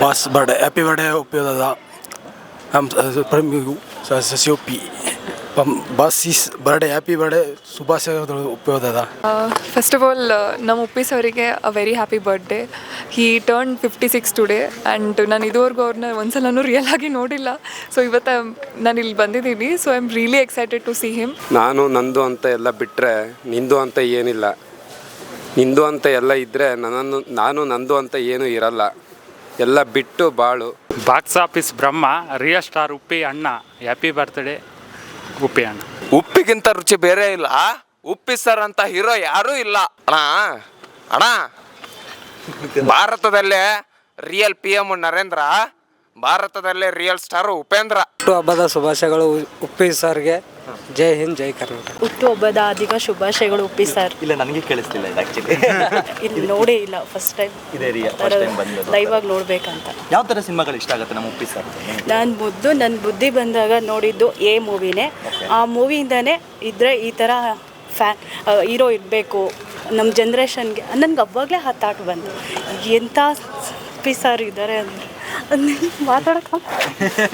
Boss birthday. Happy birthday ಉಪಯೋಗದ हम ಸಿ ಒ P. Boss is birthday. Happy birthday ಶುಭಾಶಯಗಳು ಉಪಯೋಗದ ಫಸ್ಟ್ ಆಫ್ ಆಲ್ ನಮ್ಮ ಉಪ್ಪಿ ಅವರಿಗೆ a very happy birthday he turn fifty six today and ನಾನು ಇದುವರೆಗೂ ಅವ್ರನ್ನ ಒಂದ್ಸಲನೂ ರಿಯಲ್ ಆಗಿ ನೋಡಿಲ್ಲ. ಸೊ ಇವತ್ತು ನಾನು ಇಲ್ಲಿ ಬಂದಿದ್ದೀನಿ. So I am really excited to see him ನಾನು ನಂದು ಅಂತ ಎಲ್ಲ ಬಿಟ್ಟರೆ ನಿಂದು ಅಂತ ಏನಿಲ್ಲ. ನಿಂದು ಅಂತ ಎಲ್ಲ ಇದ್ದರೆ ನನ್ನನ್ನು ನಾನು ನಂದು ಅಂತ ಏನೂ ಇರಲ್ಲ. ಎಲ್ಲ ಬಿಟ್ಟು ಬಾಳು. Box office Brahma real star Uppi ಅಣ್ಣ. ಹ್ಯಾಪಿ ಬರ್ತ್ಡೇ ಉಪ್ಪಿ ಅಣ್ಣ. ಉಪ್ಪಿಗಿಂತ ರುಚಿ ಬೇರೆ ಇಲ್ಲ. ಉಪ್ಪಿ ಸರ್ ಅಂತ ಹೀರೋ ಯಾರೂ ಇಲ್ಲ. ಅಣ್ಣ ಅಣ್ಣ. ಭಾರತದಲ್ಲೇ ರಿಯಲ್ ಪಿ ಎಂ ನರೇಂದ್ರ ಭಾರತದಲ್ಲೇ ರಿಯಲ್ ಸ್ಟಾರ್ ಉಪೇಂದ್ರ. ಹುಟ್ಟು ಹಬ್ಬದ ಶುಭಾಶಯಗಳು ಉಪ್ಪಿ ಸರ್ಗೆ. ಜೈ ಹಿಂದ್ ಜೈ ಕರ್ನಾಟಕ. ಹುಟ್ಟುಹಬ್ಬದ ಅಧಿಕ ಶುಭಾಶಯಗಳು ಉಪ್ಪಿ ಸರ್. ಇಲ್ಲ ನನಗೆ ಕೇಳಿಸ್ತಿಲ್ಲ ಇದು ಆಕ್ಚುಲಿ ಇಲ್ಲಿ ನೋಡೇ ಇಲ್ಲ ಫಸ್ಟ್ ಟೈಮ್ ಇದೇ ರೀ ಫಸ್ಟ್ ಟೈಮ್ ಬಂದಿರೋದು ಲೈವ್ ಆಗಿ ನೋಡ್ಬೇಕಂತ. ಯಾವ ಥರ ಸಿನಿಮಾಗಳು ಇಷ್ಟ ಆಗುತ್ತೆ ನಮ್ಮ ಉಪ್ಪಿ ಸರ್ ನಾನು ಮುದ್ದು ನನ್ನ ಬುದ್ಧಿ ಬಂದಾಗ ನೋಡಿದ್ದು ಎ ಮೂವಿನೇ. ಆ ಮೂವಿಯಿಂದನೇ ಇದ್ರೆ ಈ ಥರ ಫ್ಯಾನ್ ಹೀರೋ ಇರಬೇಕು. ನಮ್ಮ ಜನ್ರೇಷನ್ಗೆ ನನಗೆ ಅವಾಗಲೇ ಹತ್ತಾಟ ಬಂತು. ಎಂಥ ಉಪ್ಪಿ ಸರ್ ಇದ್ದಾರೆ ಅಂದರೆ. ಮಾತಾಡೋಕೆ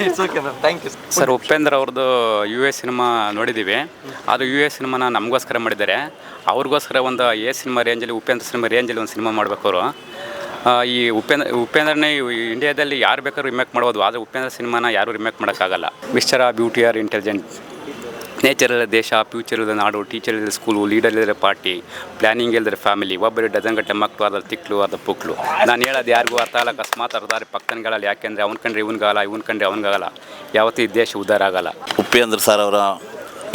it's okay ma'am thank you sir Upendra ಅವ್ರದ್ದು ಯು ಎ ಸಿನಿಮಾ ನೋಡಿದ್ದೀವಿ ಅದು ಯು ಎ ಸಿನಿಮಾನ ನಮಗೋಸ್ಕರ ಮಾಡಿದ್ದಾರೆ. ಅವ್ರಿಗೋಸ್ಕರ ಒಂದು ಎ ಸಿನಿಮಾ ರೇಂಜಲ್ಲಿ ಉಪೇಂದ್ರ ಸಿನಿಮಾ ರೇಂಜಲ್ಲಿ ಒಂದು ಸಿನಿಮಾ ಮಾಡಬೇಕು ಅವರು. ಆ, ಈ ಉಪೇಂದ್ರ ಉಪೇಂದ್ರನೇ ಇಂಡಿಯಾದಲ್ಲಿ ಯಾರು ಬೇಕಾದ್ರೂ ರಿಮೇಕ್ ಮಾಡ್ಬೋದು ಆದರೆ ಉಪೇಂದ್ರ ಸಿನಿಮಾನ ಯಾರೂ ರಿಮೇಕ್ ಮಾಡೋಕ್ಕಾಗಲ್ಲ. ಮಿಸ್ಟರ್ ಆ ಬ್ಯೂಟಿ ಆರ್ ಇಂಟೆಲಿಜೆಂಟ್ ನೇಚರ್ ಇಲ್ಲದ ದೇಶ ಫ್ಯೂಚರ್ ಇಲ್ಲದ ನಾಡು ಟೀಚರ್ ಇಲ್ಲದ ಸ್ಕೂಲು ಲೀಡರ್ ಇಲ್ಲದ ಪಾರ್ಟಿ ಪ್ಲಾನಿಂಗ್ ಇಲ್ಲದ ಫ್ಯಾಮಿಲಿ ಒಬ್ಬರು ಡಜನ್ ಗಟ್ಟೆ ಮಕ್ಕಳು ಅದರ ತಿಕ್ಲು ಅದ ಪುಕ್ಳು ನಾನು ಹೇಳೋದು ಯಾರಿಗೂ ಅರ್ಥ ಆಗಲ್ಲ, ಅಕಸ್ಮಾತ್ ಅರ್ಧಾರಿ ಪಕ್ಕನ್ಗಳಲ್ಲಿ, ಯಾಕೆಂದರೆ ಅವ್ನ ಕಂಡ್ರೆ ಇವನ್ಗಾಲ, ಇವನ್ ಕಂಡ್ರೆ ಅವನಿಗಾಗಲ್ಲ ಯಾವತ್ತೂ ಈ ದೇಶ ಉದ್ಧಾರ ಆಗಲ್ಲ. ಉಪೇಂದ್ರ ಸರ್ ಅವರ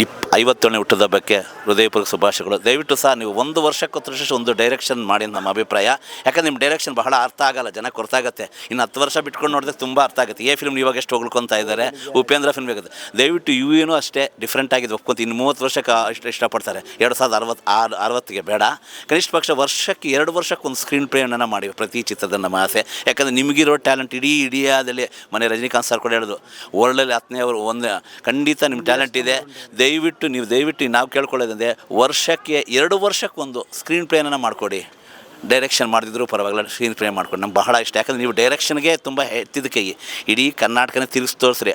ಇಪ್ ಐವತ್ತೇಳನೇ ಬಗ್ಗೆ ಹೃದಯಪೂರ್ವಕ ಶುಭಾಶಯಗಳು. ದಯವಿಟ್ಟು ಸಹ ನೀವು ಒಂದು ವರ್ಷಕ್ಕೆ ಒಂದು ಡೈರೆಕ್ಷನ್ ಮಾಡಿ ನಮ್ಮ ಅಭಿಪ್ರಾಯ. ಯಾಕಂದ್ರೆ ನಿಮ್ಮ ಡೈರೆಕ್ಷನ್ ಬಹಳ ಅರ್ಥ ಆಗಲ್ಲ ಜನಕ್ಕೆ ಗೊತ್ತಾಗುತ್ತೆ ಇನ್ನು ಹತ್ತು ವರ್ಷ ಬಿಟ್ಕೊಂಡು ನೋಡಿದ್ರೆ ತುಂಬ ಅರ್ಥ ಆಗುತ್ತೆ. ಏ ಫಿಲ್ಮ್ ಇವಾಗ ಎಷ್ಟು ಹೊಗಳ್ಕೊತಾ ಇದ್ದಾರೆ? ಉಪೇಂದ್ರ ಫಿಲ್ಮ್ ಬೇಕಂತ ದಯವಿಟ್ಟು ಏನು ಅಷ್ಟೇ ಡಿಫ್ರೆಂಟ್ ಆಗಿದೆ ಒಪ್ಕೊಂತ. ಇನ್ನು ಮೂವತ್ತು ವರ್ಷಕ್ಕೆ ಇಷ್ಟ ಇಷ್ಟಪಡ್ತಾರೆ. ಎರಡು ಸಾವಿರದ ಅರವತ್ತು ಆರು, ಅರವತ್ತಿಗೆ ಬೇಡ. ಕನಿಷ್ಠ ಪಕ್ಷ ವರ್ಷಕ್ಕೆ ಎರಡು ವರ್ಷಕ್ಕೆ ಒಂದು ಸ್ಕ್ರೀನ್ ಪ್ಲೇಯನ್ನು ಮಾಡಿ ಪ್ರತಿ ಚಿತ್ರದ ನಮ್ಮ ಆಸೆ. ಯಾಕಂದರೆ ನಿಮಗಿರೋ ಟ್ಯಾಲೆಂಟ್ ಇಡೀ ಇಂಡಿಯಾದಲ್ಲಿ ಮನೆ ರಜನಿಕಾಂತ್ ಸರ್ ಕೂಡ ಹೇಳೋದು ವರ್ಲ್ಡಲ್ಲಿ ಹತ್ತನೇ ಅವರು ಒಂದು ಖಂಡಿತ ನಿಮ್ಮ ಟ್ಯಾಲೆಂಟ್ ಇದೆ. ದಯವಿಟ್ಟು ನೀವು ದಯವಿಟ್ಟು ನಾವು ಕೇಳ್ಕೊಳ್ಳೋದಂದರೆ ವರ್ಷಕ್ಕೆ ಎರಡು ವರ್ಷಕ್ಕೆ ಒಂದು ಸ್ಕ್ರೀನ್ ಪ್ಲೇನನ್ನು ಮಾಡಿಕೊಡಿ. ಡೈರೆಕ್ಷನ್ ಮಾಡಿದ್ರು ಪರವಾಗಿಲ್ಲ ಸ್ಕ್ರೀನ್ ಪ್ಲೇ ಮಾಡ್ಕೊಂಡು. ನಮ್ಗೆ ಬಹಳ ಇಷ್ಟ. ಯಾಕಂದರೆ ನೀವು ಡೈರೆಕ್ಷನ್ಗೆ ತುಂಬ ಹೆತ್ತಿದ ಕೈ ಇಡೀ ಕರ್ನಾಟಕನೇ ತಿರುಗಿಸಿ ತೋರಿಸ್ರಿ.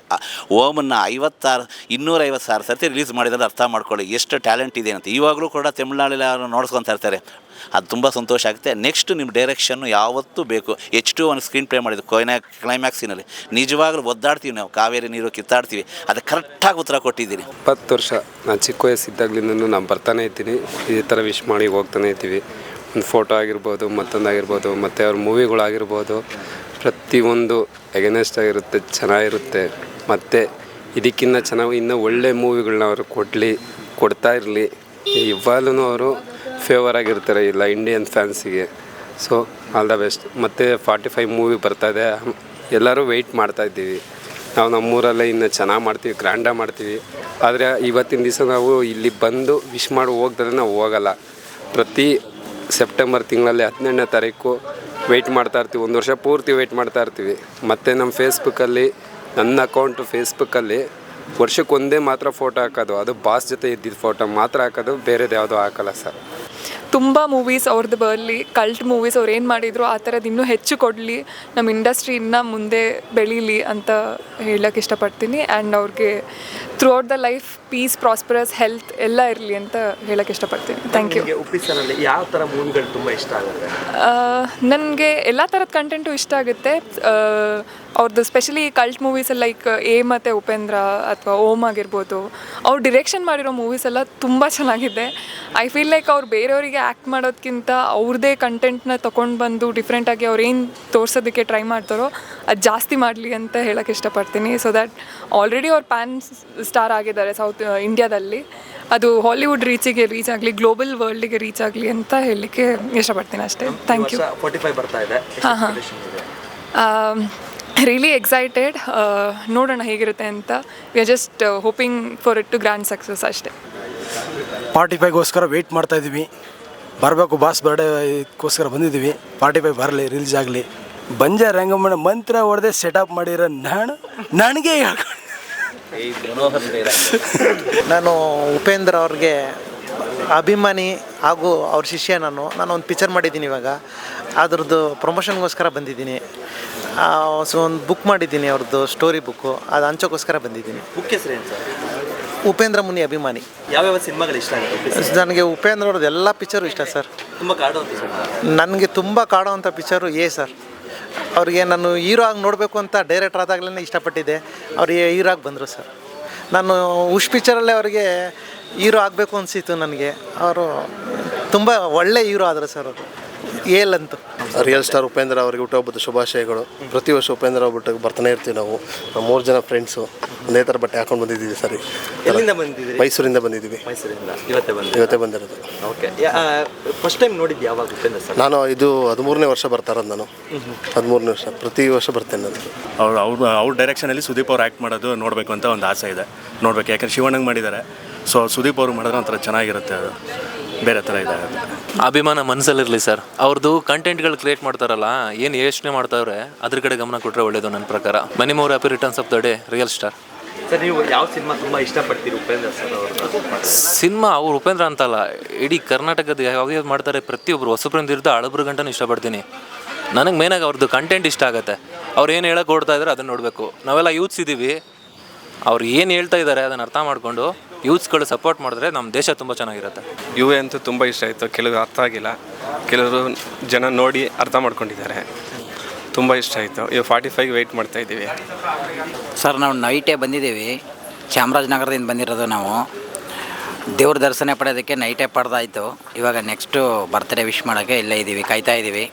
ಓಮನ್ನು ಐವತ್ತಾರು ಇನ್ನೂರೈವತ್ತು ಸಾವಿರ ಸರ್ತಿ ರಿಲೀಸ್ ಮಾಡಿದ್ರೆ ಅರ್ಥ ಮಾಡ್ಕೊಳ್ಳಿ. ಎಷ್ಟು ಟ್ಯಾಲೆಂಟ್ ಇದೆ ಅಂತ. ಇವಾಗಲೂ ಕೂಡ ತಮಿಳ್ನಾಡಲ್ಲಿ ಅವ್ರು ನೋಡ್ಸ್ಕೊತಾ ಇರ್ತಾರೆ. ಅದು ತುಂಬ ಸಂತೋಷ ಆಗುತ್ತೆ. ನೆಕ್ಸ್ಟ್ ನಿಮ್ಮ ಡೈರೆಕ್ಷನ್ನು ಯಾವತ್ತೂ ಬೇಕು. ಎಚ್ ಟು ಒಂದು ಸ್ಕ್ರೀನ್ ಪ್ಲೇ ಮಾಡಿದ್ದು ಕೊಯ್ನ ಕ್ಲೈಮ್ಯಾಕ್ಸಿನಲ್ಲಿ ನಿಜವಾಗ್ಲೂ ಒದ್ದಾಡ್ತೀವಿ ನಾವು. ಕಾವೇರಿ ನೀರು ಕಿತ್ತಾಡ್ತೀವಿ. ಅದು ಕರೆಕ್ಟಾಗಿ ಉತ್ತರ ಕೊಟ್ಟಿದ್ದೀನಿ ಇಪ್ಪತ್ತು ವರ್ಷ. ನಾನು ಚಿಕ್ಕ ವಯಸ್ಸಿದ್ದಾಗಲಿಂದನೂ ನಾನು ಬರ್ತಾನೆ ಇದ್ದೀನಿ. ಇದೇ ಥರ ವಿಶ್ ಮಾಡಿ ಹೋಗ್ತಾನೆ ಇದ್ದೀವಿ. ಒಂದು ಫೋಟೋ ಆಗಿರ್ಬೋದು ಮತ್ತೊಂದಾಗಿರ್ಬೋದು ಮತ್ತು ಅವ್ರ ಮೂವಿಗಳಾಗಿರ್ಬೋದು, ಪ್ರತಿಯೊಂದು ಎಗನೆಸ್ಟ್ ಆಗಿರುತ್ತೆ, ಚೆನ್ನಾಗಿರುತ್ತೆ. ಮತ್ತು ಇದಕ್ಕಿಂತ ಚೆನ್ನಾಗಿ ಇನ್ನೂ ಒಳ್ಳೆ ಮೂವಿಗಳನ್ನ ಅವರು ಕೊಡಲಿ, ಕೊಡ್ತಾ ಇರಲಿ. ಇವಾಗಲೂ ಅವರು ಫೇವರ್ ಆಗಿರ್ತಾರೆ ಇಲ್ಲ ಇಂಡಿಯನ್ ಫ್ಯಾನ್ಸಿಗೆ ಸೊ ಆಲ್ ದ ಬೆಸ್ಟ್ ಮತ್ತು ಫಾರ್ಟಿ ಫೈವ್ ಮೂವಿ ಬರ್ತಾಯಿದೆ ಎಲ್ಲರೂ ವೆಯ್ಟ್ ಮಾಡ್ತಾ ಇದ್ದೀವಿ. ನಾವು ನಮ್ಮೂರಲ್ಲೇ ಇನ್ನು ಚೆನ್ನಾಗಿ ಮಾಡ್ತೀವಿ ಗ್ರ್ಯಾಂಡಾಗಿ ಮಾಡ್ತೀವಿ. ಆದರೆ ಇವತ್ತಿನ ದಿವಸ ನಾವು ಇಲ್ಲಿ ಬಂದು ವಿಶ್ ಮಾಡಿ ಹೋಗ್ದಲ್ಲೇ ನಾವು ಹೋಗಲ್ಲ. ಪ್ರತಿ ಸೆಪ್ಟೆಂಬರ್ ತಿಂಗಳಲ್ಲಿ ಹದಿನೆಂಟನೇ ತಾರೀಕು ವೆಯ್ಟ್ ಮಾಡ್ತಾ ಇರ್ತೀವಿ. ಒಂದು ವರ್ಷ ಪೂರ್ತಿ ವೆಯ್ಟ್ ಮಾಡ್ತಾ ಇರ್ತೀವಿ. ಮತ್ತು ನಮ್ಮ ಫೇಸ್ಬುಕ್ಕಲ್ಲಿ ನನ್ನ ಅಕೌಂಟು ಫೇಸ್ಬುಕ್ಕಲ್ಲಿ ವರ್ಷಕ್ಕೆ ಒಂದೇ ಮಾತ್ರ ಫೋಟೋ ಹಾಕೋದು. ಅದು ಬಾಸ್ ಜೊತೆ ಇದ್ದಿದ್ದ ಫೋಟೋ ಮಾತ್ರ ಹಾಕೋದು, ಬೇರೆದು ಯಾವುದೂ ಹಾಕಲ್ಲ ಸರ್. ತುಂಬ ಮೂವೀಸ್ ಅವ್ರದ್ದು ಬರಲಿ ಕಲ್ಟ್ ಮೂವೀಸ್ ಅವ್ರು ಏನು ಮಾಡಿದ್ರು ಆ ಥರದ್ದು ಇನ್ನೂ ಹೆಚ್ಚು ಕೊಡಲಿ ನಮ್ಮ ಇಂಡಸ್ಟ್ರಿ ಇನ್ನೂ ಮುಂದೆ ಬೆಳೀಲಿ ಅಂತ ಹೇಳಕ್ಕೆ ಇಷ್ಟಪಡ್ತೀನಿ. ಆ್ಯಂಡ್ ಅವ್ರಿಗೆ throughout the life peace prosperous health ಎಲ್ಲ ಇರಲಿ ಅಂತ ಹೇಳಕ್ಕೆ ಇಷ್ಟಪಡ್ತೀನಿ. ಥ್ಯಾಂಕ್ ಯು ಯಾವ ಥರ ಮೂವಿಗಳು ತುಂಬ ಇಷ್ಟ ಆಗುತ್ತೆ? ನನಗೆ ಎಲ್ಲ ಥರದ ಕಂಟೆಂಟು ಇಷ್ಟ ಆಗುತ್ತೆ. ಅವ್ರದ್ದು specially cult movies like A ಮತ್ತು ಉಪೇಂದ್ರ ಅಥವಾ ಓಮ್ ಆಗಿರ್ಬೋದು ಅವ್ರು ಡಿರೆಕ್ಷನ್ ಮಾಡಿರೋ ಮೂವೀಸ್ ಎಲ್ಲ ತುಂಬ ಚೆನ್ನಾಗಿದೆ. ಐ ಫೀಲ್ ಲೈಕ್ ಅವ್ರು ಬೇರೆಯವರಿಗೆ ಆ್ಯಕ್ಟ್ ಮಾಡೋದಕ್ಕಿಂತ ಅವ್ರದ್ದೇ ಕಂಟೆಂಟ್ನ ತೊಗೊಂಡು ಬಂದು ಡಿಫ್ರೆಂಟಾಗಿ ಅವ್ರು ಏನು ತೋರ್ಸೋದಕ್ಕೆ ಟ್ರೈ ಮಾಡ್ತಾರೋ ಅದು ಜಾಸ್ತಿ ಮಾಡಲಿ ಅಂತ ಹೇಳೋಕ್ಕೆ ಇಷ್ಟಪಡ್ತೀನಿ. ಸೊ ದ್ಯಾಟ್ ಆಲ್ರೆಡಿ ಅವ್ರು ಪ್ಯಾನ್ ಸ್ಟಾರ್ ಆಗಿದ್ದಾರೆ ಸೌತ್ ಇಂಡಿಯಾದಲ್ಲಿ ಅದು ಹಾಲಿವುಡ್ ರೀಚಿಗೆ ರೀಚ್ ಆಗಲಿ ಗ್ಲೋಬಲ್ ವರ್ಲ್ಡಿಗೆ ರೀಚ್ ಆಗಲಿ ಅಂತ ಹೇಳಲಿಕ್ಕೆ ಇಷ್ಟಪಡ್ತೀನಿ ಅಷ್ಟೇ. ಥ್ಯಾಂಕ್ ಯು ಬರ್ತಾ ಇದೆ. ಹಾಂ ಹಾಂ. ರಿಯಲಿ ಎಕ್ಸೈಟೆಡ್ ನೋಡೋಣ ಹೇಗಿರುತ್ತೆ ಅಂತ. We are just hoping for it to grand success ಅಷ್ಟೇ. ಫಾರ್ಟಿ ಫೈವ್ಗೋಸ್ಕರ ವೆಯ್ಟ್ ಮಾಡ್ತಾ ಇದ್ದೀವಿ ಬರಬೇಕು ಬಾಸ್ ಬರ್ಡೇ ಇದಕ್ಕೋಸ್ಕರ ಬಂದಿದ್ದೀವಿ. ಪಾರ್ಟಿ ಬೈ ಬರಲಿ ರಿಲೀಸ್ ಆಗಲಿ. ಬಂಜ ರಂಗಮ್ಮನ ಮಂತ್ರ ಹೊಡೆದೇ ಸೆಟಪ್ ಮಾಡಿರೋ ನಾನು ನನಗೆ ನಾನು ಉಪೇಂದ್ರ ಅವ್ರಿಗೆ ಅಭಿಮಾನಿ ಹಾಗೂ ಅವ್ರ ಶಿಷ್ಯ ನಾನು. ನಾನು ಒಂದು ಪಿಕ್ಚರ್ ಮಾಡಿದ್ದೀನಿ ಇವಾಗ. ಅದ್ರದ್ದು ಪ್ರಮೋಷನ್ಗೋಸ್ಕರ ಬಂದಿದ್ದೀನಿ. ಸೊ ಒಂದು ಬುಕ್ ಮಾಡಿದ್ದೀನಿ ಅವ್ರದ್ದು ಸ್ಟೋರಿ ಬುಕ್ಕು ಅದು ಹಂಚೋಕ್ಕೋಸ್ಕರ ಬಂದಿದ್ದೀನಿ. ಬುಕ್ ಹೆಸರು ಏನು ಸರ್? ಉಪೇಂದ್ರ ಮುನಿ ಅಭಿಮಾನಿ. ಯಾವ್ಯಾವ ಸಿನಿಮಾಗಳು ಇಷ್ಟ ಆಗುತ್ತೆ ನನಗೆ ಉಪೇಂದ್ರ ಅವ್ರದ್ದು ಎಲ್ಲ ಪಿಕ್ಚರು ಇಷ್ಟ ಸರ್ ತುಂಬ ಕಾಡುವಂಥ ನನಗೆ ತುಂಬ ಕಾಡುವಂಥ ಪಿಕ್ಚರು ಏ ಸರ್ ಅವ್ರಿಗೆ ನಾನು ಹೀರೋ ಆಗಿ ನೋಡಬೇಕು ಅಂತ ಡೈರೆಕ್ಟರ್ ಆದಾಗಲೇ ಇಷ್ಟಪಟ್ಟಿದ್ದೆ. ಅವ್ರಿಗೆ ಹೀರೋ ಆಗಿ ಬಂದರು ಸರ್ ನಾನು ಉಷ್ ಪಿಕ್ಚರಲ್ಲೇ ಅವರಿಗೆ ಹೀರೋ ಆಗಬೇಕು ಅನಿಸಿತು ನನಗೆ. ಅವರು ತುಂಬ ಒಳ್ಳೆ ಹೀರೋ ಆದರು ಸರ್ ಅವರು. ಏಲಂತೂ ರಿಯಲ್ ಸ್ಟಾರ್ ಉಪೇಂದ್ರ ಅವರಿಗೆ ಹುಟ್ಟುಹಬ್ಬದ ಶುಭಾಶಯಗಳು. ಪ್ರತಿ ವರ್ಷ ಉಪೇಂದ್ರ ಅವ್ರ ಬರ್ತಾನೆ ಇರ್ತೀವಿ ನಾವು. ನಾವು ಮೂರು ಜನ ಫ್ರೆಂಡ್ಸು ಒಂದೇ ಥರ ಬಟ್ಟೆ ಹಾಕೊಂಡು ಬಂದಿದ್ದೀವಿ ಸರಿ. ಎಲ್ಲಿಂದ ಬಂದಿದ್ದೀವಿ ಮೈಸೂರಿಂದ ಬಂದಿದ್ದೀವಿ. ಮೈಸೂರಿಂದ. ಇವತ್ತೇ ಬಂದು ಇವತ್ತೇ ಬಂದಿರೋದು. ಓಕೆ ಫಸ್ಟ್ ಟೈಮ್ ನೋಡಿದ್ದು ಯಾವಾಗ ಉಪೇಂದ್ರ ಸರ್ ನಾನು ಇದು ಹದಿಮೂರನೇ ವರ್ಷ ಬರ್ತಾ ಇರೋದು ನಾನು. ಹದಿಮೂರನೇ ವರ್ಷ. ಪ್ರತಿ ವರ್ಷ ಬರ್ತೇನೆ ನಾನು. ಅವ್ರು ಅವ್ರು ಅವ್ರ ಡೈರೆಕ್ಷನಲ್ಲಿ ಸುದೀಪ್ ಅವ್ರು ಆ್ಯಕ್ಟ್ ಮಾಡೋದು ನೋಡಬೇಕು ಅಂತ ಒಂದು ಆಸೆ ಇದೆ. ನೋಡಬೇಕು. ಯಾಕಂದ್ರೆ ಶಿವಣ್ಣಂಗೆ ಮಾಡಿದ್ದಾರೆ. ಸೊ ಸುದೀಪ್ ಅವರು ಮಾಡಿದ್ರೆ ಒಂಥರ ಚೆನ್ನಾಗಿರುತ್ತೆ ಅದು. ಬೇರೆ ಥರ ಇದಾಗುತ್ತೆ ಅಭಿಮಾನ ಮನಸ್ಸಲ್ಲಿರಲಿ ಸರ್. ಅವ್ರದ್ದು ಕಂಟೆಂಟ್ಗಳು ಕ್ರಿಯೇಟ್ ಮಾಡ್ತಾರಲ್ಲ ಏನು ಯೋಚನೆ ಮಾಡ್ತಾವ್ರೆ ಅದ್ರ ಕಡೆ ಗಮನ ಕೊಟ್ಟರೆ ಒಳ್ಳೇದು ನನ್ನ ಪ್ರಕಾರ. Many more happy returns of the day real star sir ನೀವು ಯಾವ ಸಿನಿಮಾ ತುಂಬ ಇಷ್ಟಪಡ್ತೀರಿ ಉಪೇಂದ್ರ ಸರ್ ಅವ್ರದ್ದು ಸಿನಿಮಾ ಅವ್ರು ಉಪೇಂದ್ರ ಅಂತಲ್ಲ ಇಡೀ ಕರ್ನಾಟಕದ ಯಾವ್ಯಾವ್ದು ಮಾಡ್ತಾರೆ ಪ್ರತಿಯೊಬ್ಬರು ಹೊಸಬ್ರಿಂದ ಇರ್ದು ಹಳಬ್ರ ಗಂಟನೂ ಇಷ್ಟಪಡ್ತೀನಿ. ನನಗೆ ಮೇನಾಗಿ ಅವ್ರದ್ದು ಕಂಟೆಂಟ್ ಇಷ್ಟ ಆಗುತ್ತೆ. ಅವ್ರು ಏನು ಹೇಳಕ್ಕೆ ಓಡ್ತಾ ಇದ್ದಾರೆ ಅದನ್ನು ನೋಡಬೇಕು. ನಾವೆಲ್ಲ ಯೂತ್ಸ್ ಇದ್ದೀವಿ ಅವ್ರು ಏನು ಹೇಳ್ತಾ ಇದ್ದಾರೆ ಅದನ್ನು ಅರ್ಥ ಮಾಡಿಕೊಂಡು ಯೂತ್ಸ್ಗಳು ಸಪೋರ್ಟ್ ಮಾಡಿದ್ರೆ ನಮ್ಮ ದೇಶ ತುಂಬ ಚೆನ್ನಾಗಿರುತ್ತೆ. ಯು ಎ ಅಂತೂ ತುಂಬ ಇಷ್ಟ ಆಯಿತು. ಕೆಲವರು ಅರ್ಥ ಆಗಿಲ್ಲ. ಕೆಲವರು ಜನ ನೋಡಿ ಅರ್ಥ ಮಾಡ್ಕೊಂಡಿದ್ದಾರೆ. ತುಂಬ ಇಷ್ಟ ಆಯಿತು. ಇವು ಫಾರ್ಟಿ ಫೈವ್ ವೆಯ್ಟ್ ಮಾಡ್ತಾ ಇದ್ದೀವಿ. ಸರ್ ನಾವು ನೈಟೇ ಬಂದಿದ್ದೀವಿ. ಚಾಮರಾಜನಗರದಿಂದ ಬಂದಿರೋದು ನಾವು. ದೇವ್ರ ದರ್ಶನ ಪಡೆಯೋದಕ್ಕೆ ನೈಟೇ ಪಡೆದಾಯಿತು ಇವಾಗ ನೆಕ್ಸ್ಟು ಬರ್ತ್ಡೇ ವಿಶ್ ಮಾಡೋಕ್ಕೆ ಇಲ್ಲೇ ಇದ್ದೀವಿ ಕಾಯ್ತಾ ಇದ್ದೀವಿ.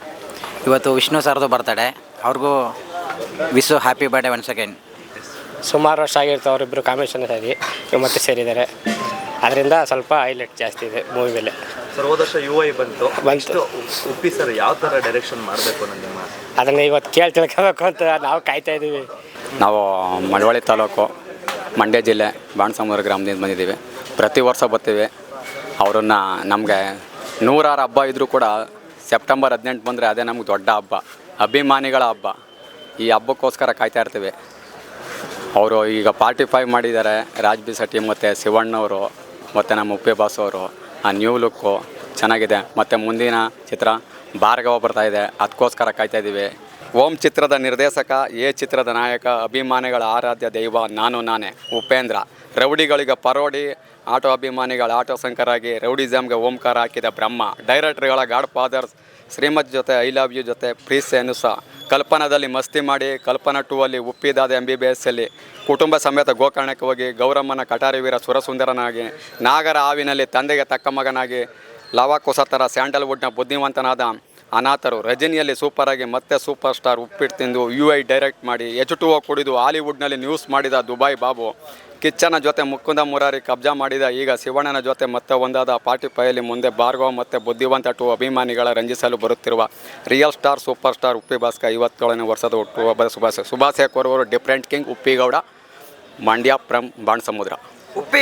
ಇವತ್ತು ವಿಷ್ಣು ಸರ್ದು ಬರ್ತಡೆ ಅವ್ರಿಗೂ wish happy birthday one second ಸುಮಾರು ವರ್ಷ ಆಗಿರ್ತಾವೆ ಅವರಿಬ್ಬರು ಕಾಂಬಿನೇಷನ್ ಆಗಿ ಮತ್ತೆ ಸೇರಿದ್ದಾರೆ. ಅದರಿಂದ ಸ್ವಲ್ಪ ಹೈಲೈಟ್ ಜಾಸ್ತಿ ಇದೆ ಮೂವಿ ಮೇಲೆ. ಸರ್ ಹೋದ ವರ್ಷ ಯು ಐ ಬಂತು. ಬಂತು. ನೆಕ್ಸ್ಟ್ ಉಪ್ಪಿ ಸರ್ ಯಾವ ಥರ ಡೈರೆಕ್ಷನ್ ಮಾಡಬೇಕು ಅದನ್ನು ಇವತ್ತು ಕೇಳಿ ತಿಳ್ಕೊಬೇಕು ಅಂತ ನಾವು ಕಾಯ್ತಾ ಇದ್ದೀವಿ. ನಾವು ಮಳವಳ್ಳಿ ತಾಲೂಕು ಮಂಡ್ಯ ಜಿಲ್ಲೆ ಬಾಣಸಮುದ್ರ ಗ್ರಾಮದಿಂದ ಬಂದಿದ್ದೀವಿ. ಪ್ರತಿ ವರ್ಷ ಬರ್ತೀವಿ. ಅವರನ್ನು ನಮಗೆ ನೂರಾರು ಹಬ್ಬ ಇದ್ದರೂ ಕೂಡ ಸೆಪ್ಟೆಂಬರ್ ಹದಿನೆಂಟು ಬಂದರೆ ಅದೇ ನಮ್ಗೆ ದೊಡ್ಡ ಹಬ್ಬ. ಅಭಿಮಾನಿಗಳ ಹಬ್ಬ. ಈ ಹಬ್ಬಕ್ಕೋಸ್ಕರ ಕಾಯ್ತಾ ಇರ್ತೀವಿ. ಅವರು ಈಗ ಪಾರ್ಟಿ ಫೈವ್ ಮಾಡಿದ್ದಾರೆ. ರಾಜ್ ಬಿ ಶೆಟ್ಟಿ ಮತ್ತು ಶಿವಣ್ಣವರು ಮತ್ತು ನಮ್ಮ ಉಪ್ಪೆ ಬಾಸು ಅವರು. ಆ ನ್ಯೂ ಲುಕ್ಕು ಚೆನ್ನಾಗಿದೆ. ಮತ್ತು ಮುಂದಿನ ಚಿತ್ರ ಭಾರ್ಗವ ಬರ್ತಾ ಇದೆ. ಅದಕ್ಕೋಸ್ಕರ ಕಾಯ್ತಾ ಇದ್ದೀವಿ ಓಂ ಚಿತ್ರದ ನಿರ್ದೇಶಕ, ಎ ಚಿತ್ರದ ನಾಯಕ, ಅಭಿಮಾನಿಗಳ ಆರಾಧ್ಯ ದೈವ ನಾನು ನಾನೇ, ಉಪೇಂದ್ರ. ರೌಡಿಗಳಿಗೆ ಪರೋಡಿ, ಆಟೋ ಅಭಿಮಾನಿಗಳ ಆಟೋ ಸಂಕರಾಗಿ ರೌಡಿಸಮ್ಗೆ ಓಂಕಾರ ಹಾಕಿದ ಬ್ರಹ್ಮ. ಡೈರೆಕ್ಟ್ರ್ಗಳ ಗಾಡ್ ಫಾದರ್ಸ್ ಶ್ರೀಮತ್ ಜೊತೆ ಐ ಲವ್ ಯು ಜೊತೆ ಪ್ರೀಸ್ ಎನುಸ ಕಲ್ಪನಾದಲ್ಲಿ ಮಸ್ತಿ ಮಾಡಿ, ಕಲ್ಪನಾ ಟೂ ಅಲ್ಲಿ ಉಪ್ಪಿದಾದ ಎಂ ಬಿ ಬಿ ಎಸ್ ಅಲ್ಲಿ ಕುಟುಂಬ ಸಮೇತ ಗೋಕರ್ಣಕ್ಕೆ ಹೋಗಿ ಗೌರಮ್ಮನ ಕಟಾರಿ ವೀರ ಸುರಸುಂದರನಾಗಿ, ನಾಗರ ಹಾವಿನಲ್ಲಿ ತಂದೆಗೆ ತಕ್ಕ ಮಗನಾಗಿ ಲವ ಕುಸತರ ಸ್ಯಾಂಡಲ್ವುಡ್ನ ಬುದ್ಧಿವಂತನಾದ ಅನಾಥರು ರಜನಿಯಲ್ಲಿ ಸೂಪರಾಗಿ ಮತ್ತೆ ಸೂಪರ್ ಸ್ಟಾರ್ ಉಪ್ಪಿಟ್ಟು ತಿಂದು ಯು ಐ ಡೈರೆಕ್ಟ್ ಮಾಡಿ, ಎಚ್ ಟು ಓ ಕುಡಿದು ಹಾಲಿವುಡ್ನಲ್ಲಿ ನ್ಯೂಸ್ ಮಾಡಿದ ದುಬಾಯ್ ಬಾಬು. ಕಿಚ್ಚನ ಜೊತೆ ಮುಕುಂದ ಮುರಾರಿ ಕಬ್ಜಾ ಮಾಡಿದ ಈಗ ಶಿವಣ್ಣನ ಜೊತೆ ಮತ್ತೆ ಒಂದಾದ ಪಾರ್ಟಿ ಪೈಯಲ್ಲಿ ಮುಂದೆ ಭಾರ್ಗವ ಮತ್ತು ಬುದ್ಧಿವಂತ ಟು ಅಭಿಮಾನಿಗಳ ರಂಜಿಸಲು ಬರುತ್ತಿರುವ real star super star Uppi Bhaska ಐವತ್ತೇಳನೇ ವರ್ಷದ ಹುಟ್ಟುಹಬ್ಬದ ಶುಭಾಶಯ. ಶುಭಾಶಯ ಕೋರುವವರು different king Uppigowda Mandya from Banasamudra. Uppi